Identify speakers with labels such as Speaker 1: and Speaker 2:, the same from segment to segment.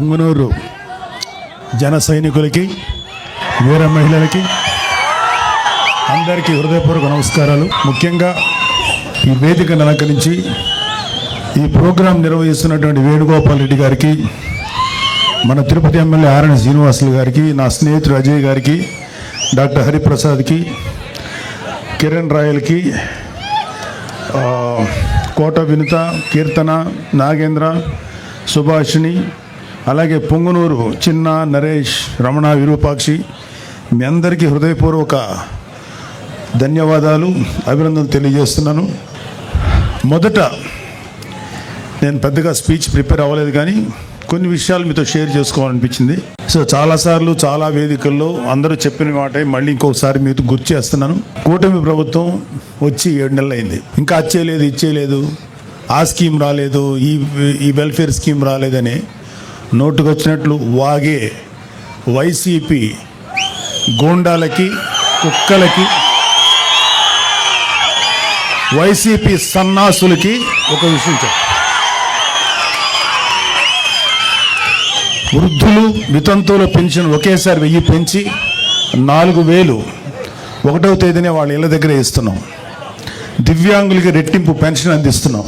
Speaker 1: పుంగనూరు జన సైనికులకి వీర మహిళలకి అందరికీ హృదయపూర్వక నమస్కారాలు. ముఖ్యంగా ఈ వేదికను అలంకరించి ఈ ప్రోగ్రాం నిర్వహిస్తున్నటువంటి వేణుగోపాల్ రెడ్డి గారికి మన తిరుపతి ఎమ్మెల్యే ఆర్ఎన్ శ్రీనివాసులు గారికి నా స్నేహితుడు అజయ్ గారికి డాక్టర్ హరిప్రసాద్కి కిరణ్ రాయల్కి కోట వినుత కీర్తన నాగేంద్ర సుభాషిణి అలాగే పొంగునూరు చిన్న నరేష్ రమణ విరూపాక్షి మీ అందరికీ హృదయపూర్వక ధన్యవాదాలు అభినందనలు తెలియజేస్తున్నాను. మొదట నేను పెద్దగా స్పీచ్ ప్రిపేర్ అవ్వలేదు కానీ కొన్ని విషయాలు మీతో షేర్ చేసుకోవాలనిపించింది. సో చాలాసార్లు చాలా వేదికల్లో అందరూ చెప్పిన మాట మళ్ళీ ఇంకొకసారి మీతో గుర్తు చేస్తున్నాను. కూటమి ప్రభుత్వం వచ్చి ఏడు నెలలు అయింది. ఇంకా అచ్చేయలేదు ఇచ్చేయలేదు ఆ స్కీమ్ రాలేదు ఈ ఈ వెల్ఫేర్ స్కీమ్ రాలేదని నోటుకొచ్చినట్లు వాగే వైసీపీ గూండాలకి కుక్కలకి వైసీపీ సన్నాసులకి ఒక విషయం చెప్పు. వృద్ధులు వితంతువుల పెన్షన్ ఒకేసారి వెయ్యి పెంచి నాలుగు వేలు ఒకటవ తేదీనే వాళ్ళ ఇళ్ళ దగ్గర ఇస్తున్నాం. దివ్యాంగులకి రెట్టింపు పెన్షన్ అందిస్తున్నాం.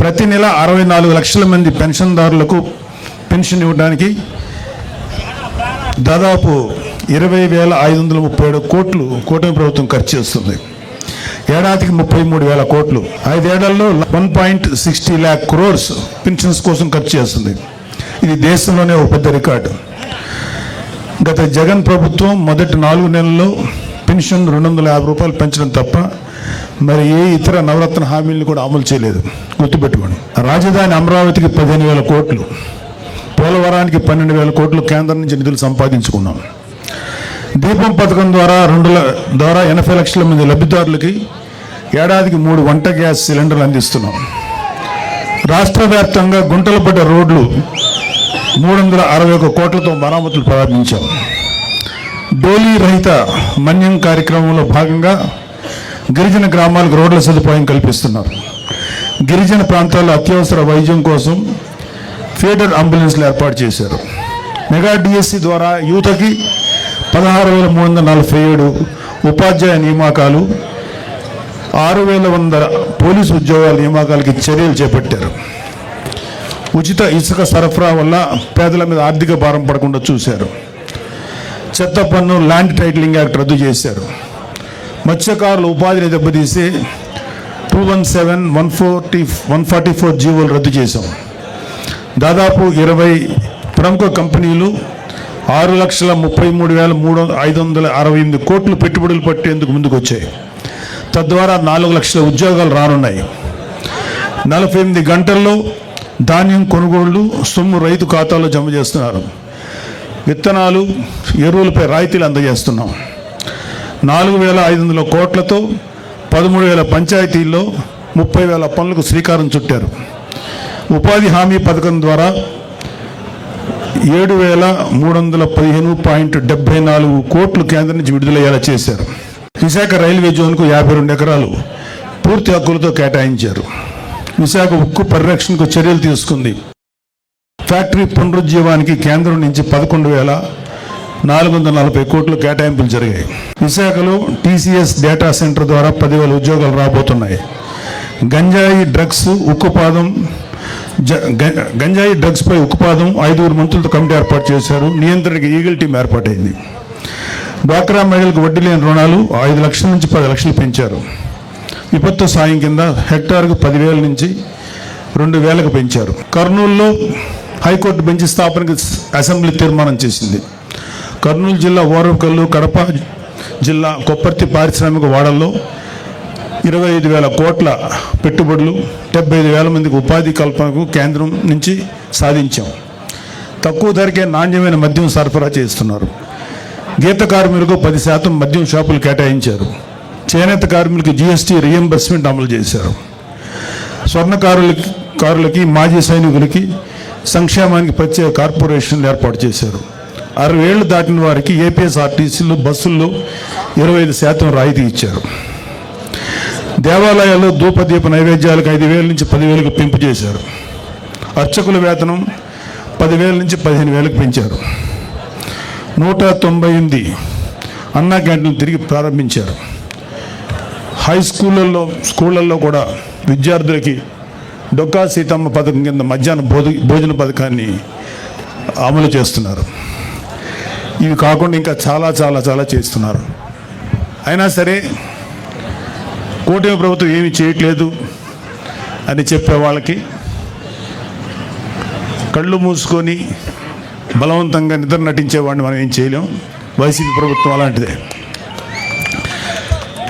Speaker 1: ప్రతి నెల అరవై నాలుగు లక్షల మంది పెన్షన్దారులకు పెన్షన్ ఇవ్వడానికి దాదాపు ఇరవై వేల ఐదు వందల ముప్పై ఏడు కోట్లు కూటమి ప్రభుత్వం ఖర్చు చేస్తుంది. ఏడాదికి ముప్పై మూడు వేల కోట్లు. ఐదేళ్ళలో one point sixty lakh crores pensions కోసం ఖర్చు చేస్తుంది. ఇది దేశంలోనే ఒక పెద్ద రికార్డు. గత జగన్ ప్రభుత్వం మొదటి నాలుగు నెలల్లో పెన్షన్ రెండు వందల యాభై రూపాయలు పెంచడం తప్ప మరి ఏ ఇతర నవరత్న హామీలను కూడా అమలు చేయలేదు. గుర్తుపెట్టుకోండి. రాజధాని అమరావతికి పదిహేను వేల కోట్లు. పోలవరానికి పన్నెండు వేల కోట్లు కేంద్రం నుంచి నిధులు సంపాదించుకున్నాం. దీపం పథకం ద్వారా రెండు ద్వారా ఎనభై లక్షల మంది లబ్ధిదారులకి ఏడాదికి మూడు వంట గ్యాస్ సిలిండర్లు అందిస్తున్నాం. రాష్ట్ర వ్యాప్తంగా గుంటలు పడ్డ రోడ్లు మూడు వందల అరవై ఒక కోట్లతో మరామతులు ప్రారంభించాం. డోలీ రహిత మన్యం కార్యక్రమంలో భాగంగా గిరిజన గ్రామాలకు రోడ్ల సదుపాయం కల్పిస్తున్నారు. గిరిజన ప్రాంతాల్లో అత్యవసర వైద్యం కోసం ఫీడర్ అంబులెన్స్లు ఏర్పాటు చేశారు. మెగా డిఎస్సి ద్వారా యువతకి పదహారు వేల మూడు వందల నలభై ఏడు ఉపాధ్యాయ నియామకాలు ఆరు వేల వంద పోలీసు ఉద్యోగాల నియామకాలకి చర్యలు చేపట్టారు. ఉచిత ఇసుక సరఫరా వల్ల పేదల మీద ఆర్థిక భారం పడకుండా చూశారు. చెత్త పన్ను ల్యాండ్ టైటిలింగ్ యాక్ట్ రద్దు చేశారు. మత్స్యకారుల ఉపాధిని దెబ్బతీసి two one seven one forty one forty four జీవోలు రద్దు చేశాం. దాదాపు ఇరవై ప్రముఖ కంపెనీలు ఆరు లక్షల ముప్పై మూడు వేల మూడు ఐదు వందల అరవై ఎనిమిది కోట్లు పెట్టుబడులు పట్టేందుకు ముందుకు వచ్చాయి తద్వారా నాలుగు లక్షల ఉద్యోగాలు రానున్నాయి. నలభై ఎనిమిది గంటల్లో ధాన్యం కొనుగోళ్ళు సొమ్ము రైతు ఖాతాలో జమ చేస్తున్నారు. విత్తనాలు ఎరువులపై రాయితీలు అందజేస్తున్నాం. నాలుగు వేల ఐదు వందల కోట్లతో పదమూడు వేల పంచాయతీల్లో ముప్పై వేల పనులకు శ్రీకారం చుట్టారు. ఉపాధి హామీ పథకం ద్వారా ఏడు వేల మూడు వందల పదిహేను పాయింట్ డెబ్బై నాలుగు కోట్లు కేంద్రం నుంచి విడుదలయ్యేలా చేశారు. విశాఖ రైల్వే జోన్కు యాభై రెండు ఎకరాలు పూర్తి హక్కులతో కేటాయించారు. విశాఖ ఉక్కు పరిరక్షణకు చర్యలు తీసుకుంది. ఫ్యాక్టరీ పునరుజ్జీవానికి కేంద్రం నుంచి పదకొండు వేల నాలుగు వందల నలభై కోట్లు కేటాయింపులు జరిగాయి. విశాఖలో టీసీఎస్ డేటా సెంటర్ ద్వారా పదివేల ఉద్యోగాలు రాబోతున్నాయి. గంజాయి డ్రగ్స్ ఉక్కుపాదం గంజాయి డ్రగ్స్పై ఉక్కుపాదం ఐదుగురు మంత్రులతో కమిటీ ఏర్పాటు చేశారు. నియంత్రణకి ఈగల్ టీం ఏర్పాటైంది. డ్వాక్రా మహిళలకు వడ్డీ లేని రుణాలు ఐదు లక్షల నుంచి పది లక్షలు పెంచారు. విపత్తు సాయం కింద హెక్టార్కు పదివేల నుంచి రెండు వేలకు పెంచారు. కర్నూలులో హైకోర్టు బెంచ్ స్థాపనకు అసెంబ్లీ తీర్మానం చేసింది. కర్నూలు జిల్లా ఓరవకల్లు కడప జిల్లా కొప్పర్తి పారిశ్రామిక వాడల్లో ఇరవై ఐదు వేల కోట్ల పెట్టుబడులు డెబ్బై ఐదు వేల మందికి ఉపాధి కల్పనకు కేంద్రం నుంచి సాధించాం. తక్కువ ధరకే నాణ్యమైన మద్యం సరఫరా చేస్తున్నారు. గీత కార్మికులకు పది శాతం మద్యం షాపులు కేటాయించారు. చేనేత కార్మికులకు జీఎస్టీ రియంబర్స్మెంట్ అమలు చేశారు. స్వర్ణకారులకి కారులకి మాజీ సైనికులకి సంక్షేమానికి ప్రత్యేక కార్పొరేషన్లు ఏర్పాటు చేశారు. అరవై ఏళ్ళు దాటిన వారికి ఏపీఎస్ఆర్టీసీలు బస్సుల్లో ఇరవై ఐదు శాతం రాయితీ ఇచ్చారు. దేవాలయాల్లో ధూపదీప నైవేద్యాలకు ఐదు వేల నుంచి పదివేలకు పెంపు చేశారు. అర్చకుల వేతనం పదివేల నుంచి పదిహేను వేలకు పెంచారు. నూట తొంభై ఎనిమిది అన్నా క్యాంటీన్లు తిరిగి ప్రారంభించారు. హై స్కూళ్ళల్లో స్కూళ్ళల్లో కూడా విద్యార్థులకి డొక్కా సీతమ్మ పథకం కింద మధ్యాహ్న భోజ భోజన పథకాన్ని అమలు చేస్తున్నారు. ఇవి కాకుండా ఇంకా చాలా చాలా చాలా చేస్తున్నారు. అయినా సరే కూటమి ప్రభుత్వం ఏమీ చేయట్లేదు అని చెప్పే వాళ్ళకి కళ్ళు మూసుకొని బలవంతంగా నిద్ర నటించేవాడిని మనం ఏం చేయలేం. వైసీపీ ప్రభుత్వం అలాంటిదే.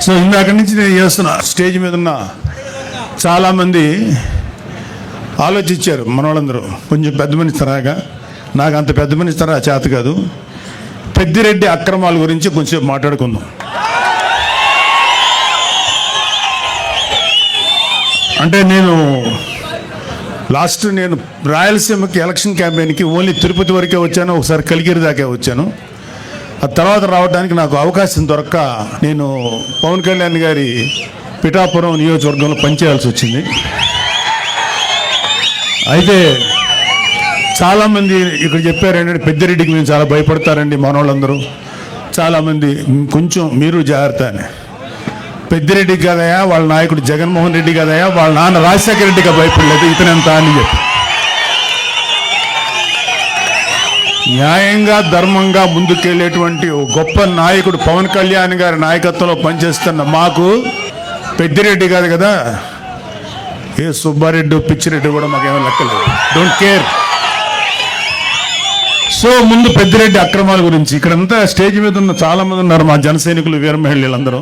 Speaker 1: సో ఇందాక నుంచి నేను చేస్తున్న స్టేజ్ మీద ఉన్న చాలామంది ఆలోచించారు మన వాళ్ళందరూ కొంచెం పెద్ద మనిషి తరాగా నాకు అంత పెద్ద మనిషి తరా చేత కాదు. పెద్దిరెడ్డి అక్రమాల గురించి కొంచెం మాట్లాడుకుందాం. అంటే నేను లాస్ట్ నేను రాయలసీమకి ఎలక్షన్ క్యాంపెయిన్కి ఓన్లీ తిరుపతి వరకే వచ్చాను ఒకసారి కలిగిరి దాకా వచ్చాను. ఆ తర్వాత రావడానికి నాకు అవకాశం దొరక్క నేను పవన్ కళ్యాణ్ గారి పిఠాపురం నియోజకవర్గంలో పనిచేయాల్సి వచ్చింది. అయితే చాలామంది ఇక్కడ చెప్పారు ఏంటంటే పెద్దిరెడ్డికి మేము చాలా భయపడతారండి మనోళ్ళందరూ. చాలామంది కొంచెం మీరు జాగ్రత్త అని. పెద్దిరెడ్డి కదయా వాళ్ళ నాయకుడు జగన్మోహన్ రెడ్డి కదయా వాళ్ళ నాన్న రాజశేఖర రెడ్డిగా భయపడలేదు. ఇతనెంత అని చెప్పి. న్యాయంగా ధర్మంగా ముందుకెళ్ళేటువంటి గొప్ప నాయకుడు పవన్ కళ్యాణ్ గారి నాయకత్వంలో పనిచేస్తున్న మాకు పెద్దిరెడ్డి కాదు కదా ఏ సుబ్బారెడ్డి పిచ్చిరెడ్డి కూడా మాకేమో లెక్కలేదు. డోంట్ కేర్ సో ముందు పెద్దిరెడ్డి అక్రమాల గురించి ఇక్కడంతా స్టేజ్ మీద ఉన్న చాలా మంది ఉన్నారు మా జనసైనికులు సైనికులు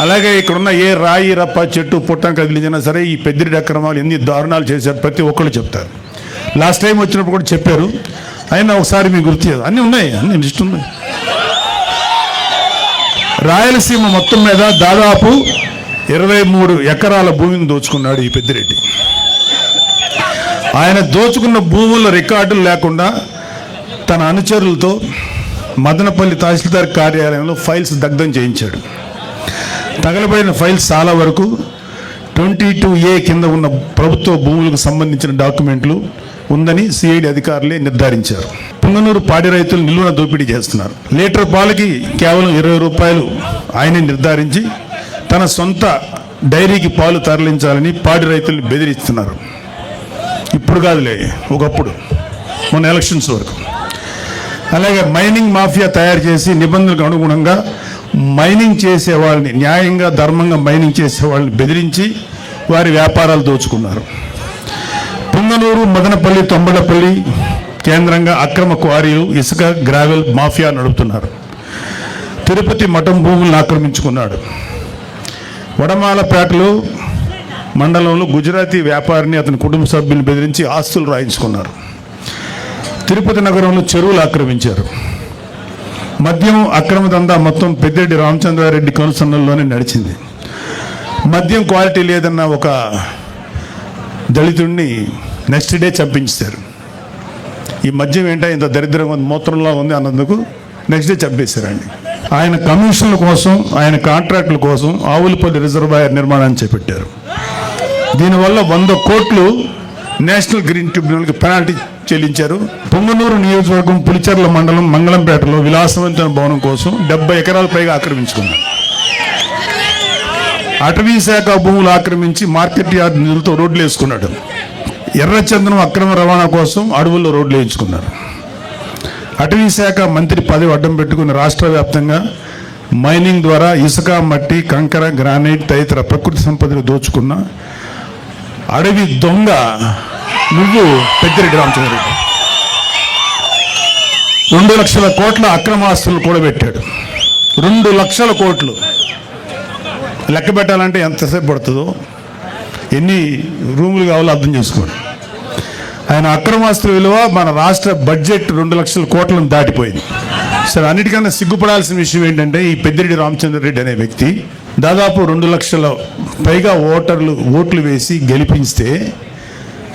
Speaker 1: అలాగే ఇక్కడున్న ఏ రాయి రప్ప చెట్టు పుట్టం కదిలించినా సరే ఈ పెద్దిరెడ్డి అక్రమాలు ఎన్ని దారుణాలు చేశారు ప్రతి ఒక్కళ్ళు చెప్తారు. లాస్ట్ టైం వచ్చినప్పుడు కూడా చెప్పారు. అయినా ఒకసారి మీకు గుర్తు చేయదు అన్నీ ఉన్నాయి అన్ని లిస్ట్ ఉన్నాయి. రాయలసీమ మొత్తం మీద దాదాపు ఇరవై మూడు ఎకరాల భూమిని దోచుకున్నాడు ఈ పెద్దిరెడ్డి. ఆయన దోచుకున్న భూముల రికార్డులు లేకుండా తన అనుచరులతో మదనపల్లి తహసీల్దార్ కార్యాలయంలో ఫైల్స్ దగ్ధం చేయించాడు. తగలబడిన ఫైల్స్ చాలా వరకు ట్వంటీ టూ ఏ కింద ఉన్న ప్రభుత్వ భూములకు సంబంధించిన డాక్యుమెంట్లు ఉందని సిఐడి అధికారులే నిర్ధారించారు. పుంగనూరు పాడి రైతులు నిల్వన దోపిడీ చేస్తున్నారు. లీటర్ పాలకి కేవలం ఇరవై రూపాయలు ఆయనే నిర్ధారించి తన సొంత డైరీకి పాలు తరలించాలని పాడి రైతుల్ని బెదిరిస్తున్నారు. ఇప్పుడు కాదులే ఒకప్పుడు మొన్న ఎలక్షన్స్ వరకు. అలాగే మైనింగ్ మాఫియా తయారు చేసి నిబంధనలకు అనుగుణంగా మైనింగ్ చేసే వాళ్ళని న్యాయంగా ధర్మంగా మైనింగ్ చేసే వాళ్ళని బెదిరించి వారి వ్యాపారాలు దోచుకున్నారు. పుంగనూరు మదనపల్లి తొంబడపల్లి కేంద్రంగా అక్రమ క్వారీలు ఇసుక గ్రావెల్ మాఫియా నడుపుతున్నారు. తిరుపతి మఠం భూములను ఆక్రమించుకున్నాడు. వడమాలపేటలో మండలంలో గుజరాతీ వ్యాపారిని అతని కుటుంబ సభ్యులు బెదిరించి ఆస్తులు రాయించుకున్నారు. తిరుపతి నగరంలో చెరువులు ఆక్రమించారు. మద్యం అక్రమ దందా మొత్తం పెద్దిరెడ్డి రామచంద్రారెడ్డి కనుసన్నల్లోనే నడిచింది. మద్యం క్వాలిటీ లేదన్న ఒక దళితుడిని నెక్స్ట్ డే చంపించారు. ఈ మద్యం ఏంటో ఇంత దరిద్రంగా ఉంది మూత్రంలో ఉంది అన్నందుకు నెక్స్ట్ డే చంపేశారండి. ఆయన కమిషన్ల కోసం ఆయన కాంట్రాక్టుల కోసం ఆవులపల్లి రిజర్వాయర్ నిర్మాణాన్ని చేపట్టారు. దీనివల్ల వంద కోట్లు నేషనల్ గ్రీన్ ట్రిబ్యునల్కి పెనాల్టీ చెల్లించారు. పొంగనూరు నియోజకవర్గం పులిచెర్ల మండలం మంగళంపేటలో విలాసవంతమైన భవనం కోసం డెబ్బై ఎకరాల పైగా ఆక్రమించుకున్నారు. అటవీ శాఖ భూములు ఆక్రమించి మార్కెట్ యార్డ్ నిధులతో రోడ్లు వేసుకున్నాడు. ఎర్రచందనం అక్రమ రవాణా కోసం అడవుల్లో రోడ్లు వేయించుకున్నారు. అటవీ శాఖ మంత్రి పదవి అడ్డం పెట్టుకుని రాష్ట్ర వ్యాప్తంగా మైనింగ్ ద్వారా ఇసుక మట్టి కంకర గ్రానైట్ తదితర ప్రకృతి సంపదలు దోచుకున్న అడవి దొంగ నువ్వు పెద్దిరెడ్డి రామచంద్రరెడ్డి. రెండు లక్షల కోట్ల అక్రమాస్తులు కూడబెట్టాడు. రెండు లక్షల కోట్లు. లెక్క పెట్టాలంటే ఎంతసేపు పడుతుందో? ఎన్ని రూములు కావాలో అర్థం చేసుకోండి. ఆయన అక్రమాస్తుల విలువ మన రాష్ట్ర బడ్జెట్ రెండు లక్షల కోట్లను దాటిపోయింది. సరే అన్నిటికన్నా సిగ్గుపడాల్సిన విషయం ఏంటంటే ఈ పెద్దిరెడ్డి రామచంద్రరెడ్డి అనే వ్యక్తి దాదాపు రెండు లక్షల పైగా ఓటర్లు ఓట్లు వేసి గెలిపిస్తే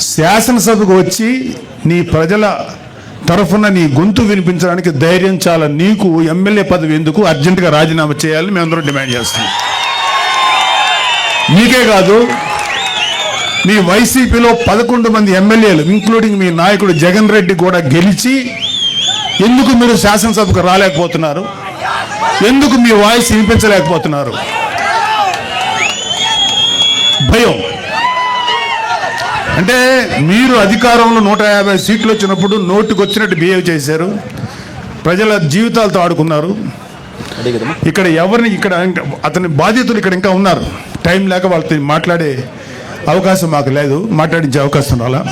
Speaker 1: శాసనసభకు వచ్చి నీ ప్రజల తరఫున నీ గొంతు వినిపించడానికి ధైర్యం చాలా. నీకు ఎమ్మెల్యే పదవి ఎందుకు? అర్జెంటుగా రాజీనామా చేయాలని మేమందరం డిమాండ్ చేస్తున్నాం. నీకే కాదు మీ వైసీపీలో పదకొండు మంది ఎమ్మెల్యేలు ఇంక్లూడింగ్ మీ నాయకుడు జగన్ రెడ్డి కూడా గెలిచి ఎందుకు మీరు శాసనసభకు రాలేకపోతున్నారు? ఎందుకు మీ వాయిస్ వినిపించలేకపోతున్నారు? భయం. అంటే మీరు అధికారంలో నూట యాభై సీట్లు వచ్చినప్పుడు నోటుకు వచ్చినట్టు బిహేవ్ చేశారు. ప్రజల జీవితాలతో ఆడుకున్నారు. ఇక్కడ ఎవరిని ఇక్కడ ఇంకా- అతని బాధితులు ఇక్కడ ఇంకా ఉన్నారు. టైం లేక వాళ్ళతో మాట్లాడే అవకాశం మాకు లేదు. మాట్లాడించే అవకాశం రాలా.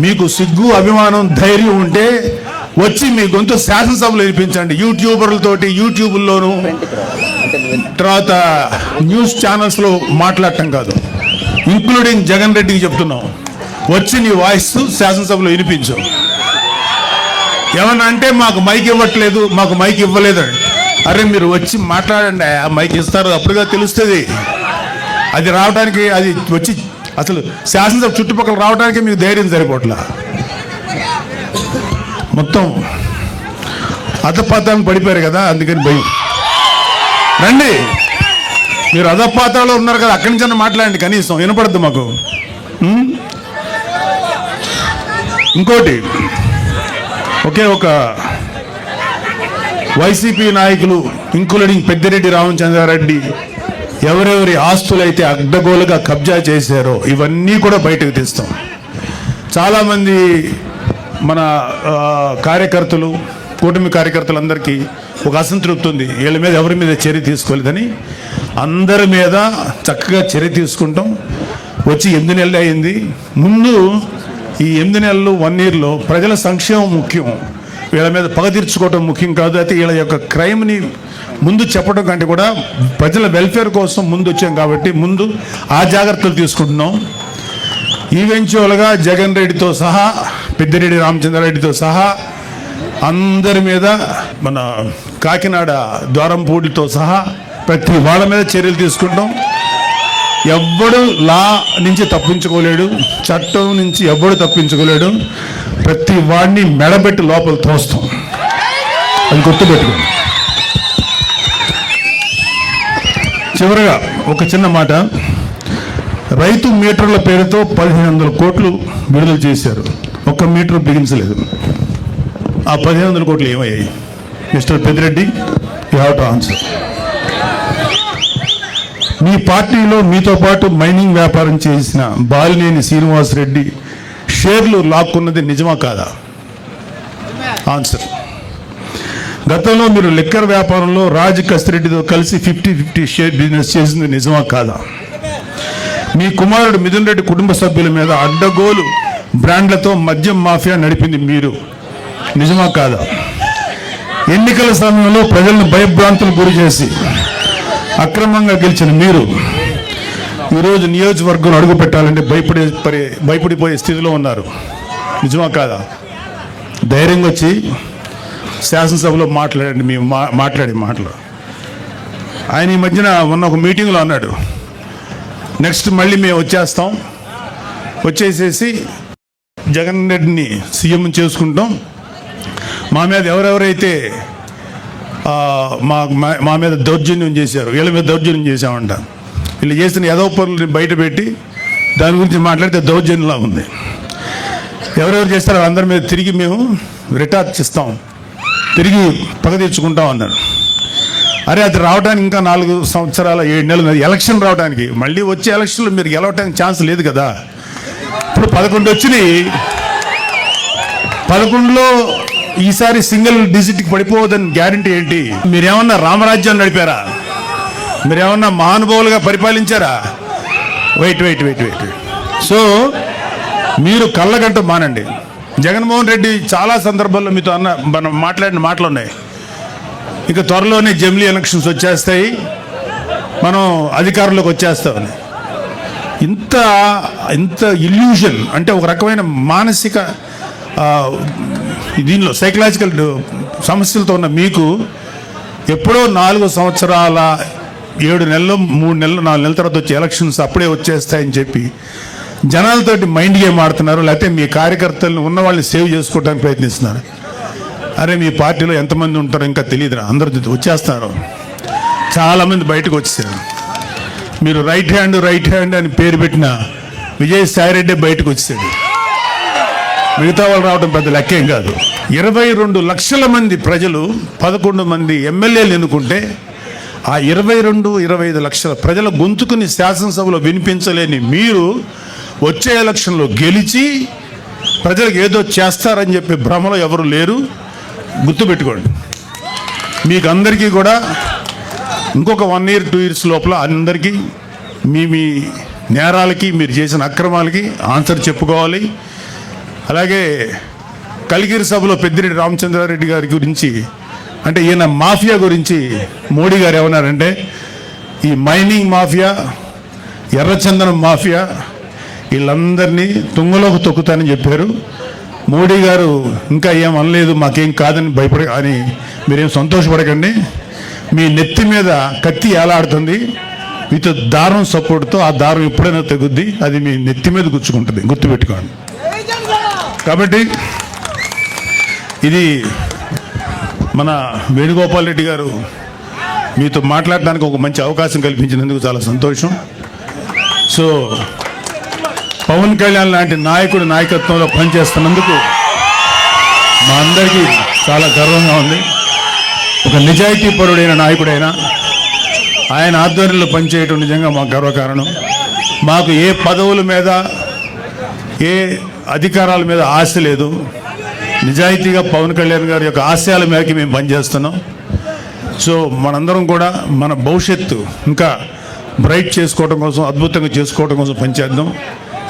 Speaker 1: మీకు సిగ్గు అభిమానం ధైర్యం ఉంటే వచ్చి మీ గొంతు శాసనసభలో వినిపించండి. యూట్యూబర్లతోటి యూట్యూబ్లోను తర్వాత న్యూస్ ఛానల్స్లో మాట్లాడటం కాదు. ఇంక్లూడింగ్ జగన్ రెడ్డికి చెప్తున్నాం. వచ్చి నీ వాయిస్ శాసనసభలో వినిపించు. ఏమన్నా అంటే మాకు మైక్ ఇవ్వట్లేదు మాకు మైక్ ఇవ్వలేదు అరే మీరు వచ్చి మాట్లాడండి ఆ మైక్ ఇస్తారు అప్పుడుగా తెలుస్తుంది. అది రావడానికి అది వచ్చి అసలు శాసనసభ చుట్టుపక్కల రావడానికి మీకు ధైర్యం సరిపోట్లా? మొత్తం అతపాతానికి పడిపోయారు కదా అందుకని భయం. రండి. మీరు అధపాత్రలో ఉన్నారు కదా అక్కడి నుంచి మాట్లాడండి కనీసం వినపడద్దు మాకు. ఇంకోటి ఒకే ఒక వైసీపీ నాయకులు ఇంక్లూడింగ్ పెద్దిరెడ్డి రామచంద్రారెడ్డి ఎవరెవరి ఆస్తులైతే అడ్డగోలుగా కబ్జా చేశారో ఇవన్నీ కూడా బయటకు తీస్తాం. చాలామంది మన కార్యకర్తలు కూటమి కార్యకర్తలందరికీ ఒక అసంతృప్తి ఉంది. వీళ్ళ మీద ఎవరి మీద చర్య తీసుకోలేదని. అందరి మీద చక్కగా చర్య తీసుకుంటాం. వచ్చి ఎనిమిది నెలలు అయింది. ముందు ఈ ఎనిమిది నెలలు వన్ ఇయర్లో ప్రజల సంక్షేమం ముఖ్యం. వీళ్ళ మీద పగ తీర్చుకోవటం ముఖ్యం కాదు. అయితే వీళ్ళ యొక్క క్రైమ్ని ముందు చెప్పడం కంటే కూడా ప్రజల వెల్ఫేర్ కోసం ముందు వచ్చాం కాబట్టి ముందు ఆ జాగ్రత్తలు తీసుకుంటున్నాం. ఈవెంచువల్గా జగన్ రెడ్డితో సహా పెద్దిరెడ్డి రామచంద్రారెడ్డితో సహా అందరి మీద మన కాకినాడ ద్వారంపూడితో సహా ప్రతి వాళ్ళ మీద చర్యలు తీసుకుంటాం. ఎవ్వడు లా నుంచి తప్పించుకోలేడు చట్టం నుంచి ఎవ్వడు తప్పించుకోలేడు. ప్రతి వాడిని మెడబెట్టి లోపల తోస్తాం. అది గుర్తుపెట్టుకోండి చివరగా ఒక చిన్న మాట. రైతు మీటర్ల పేరుతో పదిహేను వందల కోట్లు విడుదల చేశారు. ఒక్క మీటర్ బిగించలేదు. ఆ పదిహేను వందల కోట్లు ఏమయ్యాయి? Mister Peddireddy you have to answer. మీ పార్టీలో మీతో పాటు మైనింగ్ వ్యాపారం చేసిన బాలినేని శ్రీనివాస్ రెడ్డి షేర్లు లాక్కున్నది నిజమా కాదా? ఆన్సర్ గతంలో మీరు లిక్కర్ వ్యాపారంలో రాజ్ కస్తిరెడ్డితో కలిసి ఫిఫ్టీ ఫిఫ్టీ షేర్ బిజినెస్ చేసింది నిజమా కాదా? మీ కుమారుడు మిథున్ రెడ్డి కుటుంబ సభ్యుల మీద అడ్డగోలు బ్రాండ్లతో మద్యం మాఫియా నడిపింది మీరు. నిజమా కాదా? ఎన్నికల సమయంలో ప్రజలను భయభ్రాంతులు గురి చేసి అక్రమంగా గెలిచిన మీరు ఈరోజు నియోజకవర్గం అడుగు పెట్టాలంటే భయపడే పరి భయపడిపోయే స్థితిలో ఉన్నారు. నిజమా కాదా? ధైర్యంగా వచ్చి శాసనసభలో మాట్లాడండి మేము మా మాట్లాడే మాటలు. ఆయన ఈ మధ్యన మొన్న ఒక మీటింగ్లో అన్నాడు నెక్స్ట్ మళ్ళీ మేము వచ్చేస్తాం. వచ్చేసేసి జగన్ రెడ్డిని సీఎం చేసుకుంటాం. మా మీద ఎవరెవరైతే మా మా- మా మీద దౌర్జన్యం చేశారు. వీళ్ళ మీద దౌర్జన్యం చేశామంట. వీళ్ళు చేసిన ఏదో పనులు బయట పెట్టి దాని గురించి మాట్లాడితే దౌర్జన్యంలా ఉంది. ఎవరెవరు చేస్తారో అందరి మీద తిరిగి మేము రిటార్చ్ ఇస్తాం తిరిగి పగ తీర్చుకుంటాం అన్నారు. అరే అది రావడానికి ఇంకా నాలుగు సంవత్సరాల ఏడు నెలలు ఎలక్షన్ రావడానికి మళ్ళీ వచ్చే ఎలక్షన్లో మీరు గెలవడానికి ఛాన్స్ లేదు కదా. ఇప్పుడు పదకొండు వచ్చినాయి. పదకొండులో ఈసారి సింగిల్ డిజిట్కి పడిపోవద్దని గ్యారంటీ ఏంటి? మీరేమన్నా రామరాజ్యం నడిపారా? మీరేమన్నా మహానుభావులుగా పరిపాలించారా? Wait wait wait wait so మీరు కళ్ళగంట మానండి. జగన్మోహన్ రెడ్డి చాలా సందర్భాల్లో మీతో అన్న మనం మాట్లాడిన మాటలు ఉన్నాయి ఇక త్వరలోనే జమిలీ ఎలక్షన్స్ వచ్చేస్తాయి. మనం అధికారంలోకి వచ్చేస్తామని ఇంత ఇంత ఇల్యూషన్ అంటే ఒక రకమైన మానసిక దీనిలో సైకలాజికల్ సమస్యలతో ఉన్న మీకు ఎప్పుడో నాలుగు సంవత్సరాల ఏడు నెలలు మూడు నెలలు నాలుగు నెలల తర్వాత వచ్చే ఎలక్షన్స్ అప్పుడే వచ్చేస్తాయని చెప్పి జనాలతోటి మైండ్ గేమ్ ఆడుతున్నారు లేకపోతే మీ కార్యకర్తలను ఉన్న వాళ్ళని సేవ్ చేసుకోవడానికి ప్రయత్నిస్తున్నారు. అరే మీ పార్టీలో ఎంతమంది ఉంటారో ఇంకా తెలియదురా అందరూ వచ్చేస్తున్నారు చాలామంది బయటకు వచ్చేసారు. మీరు రైట్ హ్యాండ్ రైట్ హ్యాండ్ అని పేరు పెట్టిన విజయసాయిరెడ్డి బయటకు వచ్చేసాడు. మిగతా వాళ్ళు రావడం పెద్ద లెక్కేం కాదు. ఇరవై రెండు లక్షల మంది ప్రజలు పదకొండు మంది ఎమ్మెల్యేలు ఎన్నుకుంటే ఆ ఇరవై రెండు ఇరవై ఐదు లక్షల ప్రజల గొంతుకుని శాసనసభలో వినిపించలేని మీరు వచ్చే ఎలక్షన్లో గెలిచి ప్రజలకు ఏదో చేస్తారని చెప్పి భ్రమలో ఎవరు లేరు. గుర్తుపెట్టుకోండి. మీకు అందరికీ కూడా ఇంకొక వన్ ఇయర్ టూ ఇయర్స్ లోపల అందరికీ మీ మీ నేరాలకి మీరు చేసిన అక్రమాలకి ఆన్సర్ చెప్పుకోవాలి. అలాగే కలిగిరి సభలో పెద్దిరెడ్డి రామచంద్రారెడ్డి గారి గురించి అంటే ఈయన మాఫియా గురించి మోడీ గారు ఏమన్నారంటే ఈ మైనింగ్ మాఫియా ఎర్రచందనం మాఫియా వీళ్ళందరినీ తుంగలోకి తొక్కుతానని చెప్పారు. మోడీ గారు ఇంకా ఏం అనలేదు మాకేం కాదని భయపడ అని మీరేం సంతోషపడకండి. మీ నెత్తి మీద కత్తి ఏలాడుతుంది మీతో దారం సపోర్ట్తో ఆ దారం ఎప్పుడైనా తగ్గుద్ది అది మీ నెత్తి మీద గుచ్చుకుంటుంది గుర్తుపెట్టుకోండి. కాబట్టి ఇది మన వేణుగోపాల్ రెడ్డి గారు మీతో మాట్లాడడానికి ఒక మంచి అవకాశం కల్పించినందుకు చాలా సంతోషం. సో పవన్ కళ్యాణ్ లాంటి నాయకుడు నాయకత్వంలో పనిచేస్తున్నందుకు మా అందరికీ చాలా గర్వంగా ఉంది. ఒక నిజాయితీ పరుడైన నాయకుడైన ఆయన ఆధ్వర్యంలో పనిచేయటం నిజంగా మాకు గర్వకారణం. మాకు ఏ పదవుల మీద ఏ అధికారాల మీద ఆశ లేదు. నిజాయితీగా పవన్ కళ్యాణ్ గారి యొక్క ఆశయాల మేరకు మేము పనిచేస్తున్నాం. సో మనందరం కూడా మన భవిష్యత్తు ఇంకా బ్రైట్ చేసుకోవడం కోసం అద్భుతంగా చేసుకోవడం కోసం పనిచేద్దాం.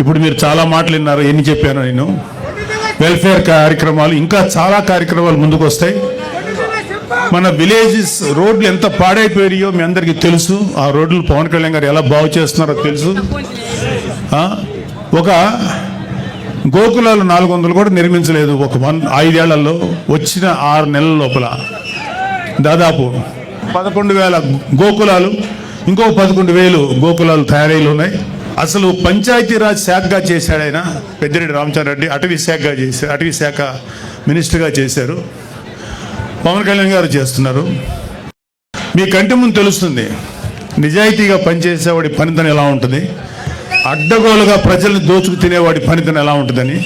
Speaker 1: ఇప్పుడు మీరు చాలా మాటలు విన్నారు ఎన్ని చెప్పాను నేను. వెల్ఫేర్ కార్యక్రమాలు ఇంకా చాలా కార్యక్రమాలు ముందుకు వస్తాయి. మన విలేజెస్ రోడ్లు ఎంత పాడైపోయాయో మీ అందరికీ తెలుసు. ఆ రోడ్లు పవన్ కళ్యాణ్ గారు ఎలా బాగు చేస్తున్నారో తెలుసు. ఒక గోకులాలు నాలుగు వందలు కూడా నిర్మించలేదు ఒక వన్ ఐదేళ్ళలో. వచ్చిన ఆరు నెలల లోపల. దాదాపు పదకొండు వేల గోకులాలు ఇంకో పదకొండు వేలు గోకులాలు తయారీలు ఉన్నాయి. అసలు పంచాయతీరాజ్ శాఖగా చేశాడు ఆయన పెద్దిరెడ్డి రామచంద్రరెడ్డి అటవీ శాఖగా చేశారు అటవీ శాఖ మినిస్టర్గా చేశారు. పవన్ కళ్యాణ్ గారు చేస్తున్నారు. మీ కంటి ముందు తెలుస్తుంది నిజాయితీగా పనిచేసేవాడి పనితనం ఎలా ఉంటుంది? అడ్డగోలుగా ప్రజల్ని దోచుకు తినేవాడి పనితనం ఎలా ఉంటుందని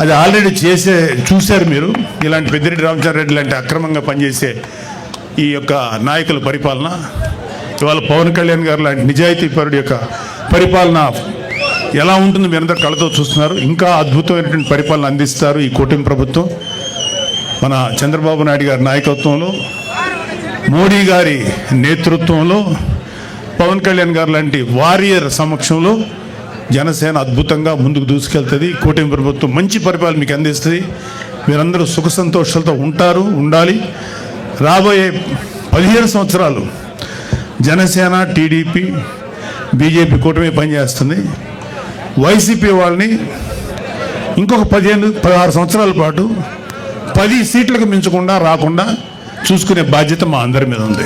Speaker 1: అది ఆల్రెడీ చేసే చూశారు మీరు. ఇలాంటి పెద్దిరెడ్డి రామచంద్రరెడ్డి లాంటి అక్రమంగా పనిచేసే ఈ యొక్క నాయకుల పరిపాలన ఇవాళ పవన్ కళ్యాణ్ గారు లాంటి నిజాయితీ పరుడి యొక్క పరిపాలన ఎలా ఉంటుందో మీరందరూ కళ్ళతో చూస్తున్నారు. ఇంకా అద్భుతమైనటువంటి పరిపాలన అందిస్తారు ఈ కూటమి ప్రభుత్వం. మన చంద్రబాబు నాయుడు గారి నాయకత్వంలో మోడీ గారి నేతృత్వంలో పవన్ కళ్యాణ్ గారు లాంటి వారియర్ సమక్షంలో జనసేన అద్భుతంగా ముందుకు దూసుకెళ్తుంది. కూటమి ప్రభుత్వం మంచి పరిపాలన మీకు అందిస్తుంది. మీరందరూ సుఖ సంతోషాలతో ఉంటారు ఉండాలి. రాబోయే పదిహేను సంవత్సరాలు జనసేన టీడీపీ బీజేపీ కూటమి పనిచేస్తుంది. వైసీపీ వాళ్ళని ఇంకొక పదిహేను పదహారు సంవత్సరాల పాటు పది సీట్లకు మించకుండా రాకుండా చూసుకునే బాధ్యత మా అందరి మీద ఉంది.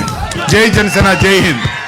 Speaker 1: జై జనసేన జై హింద్.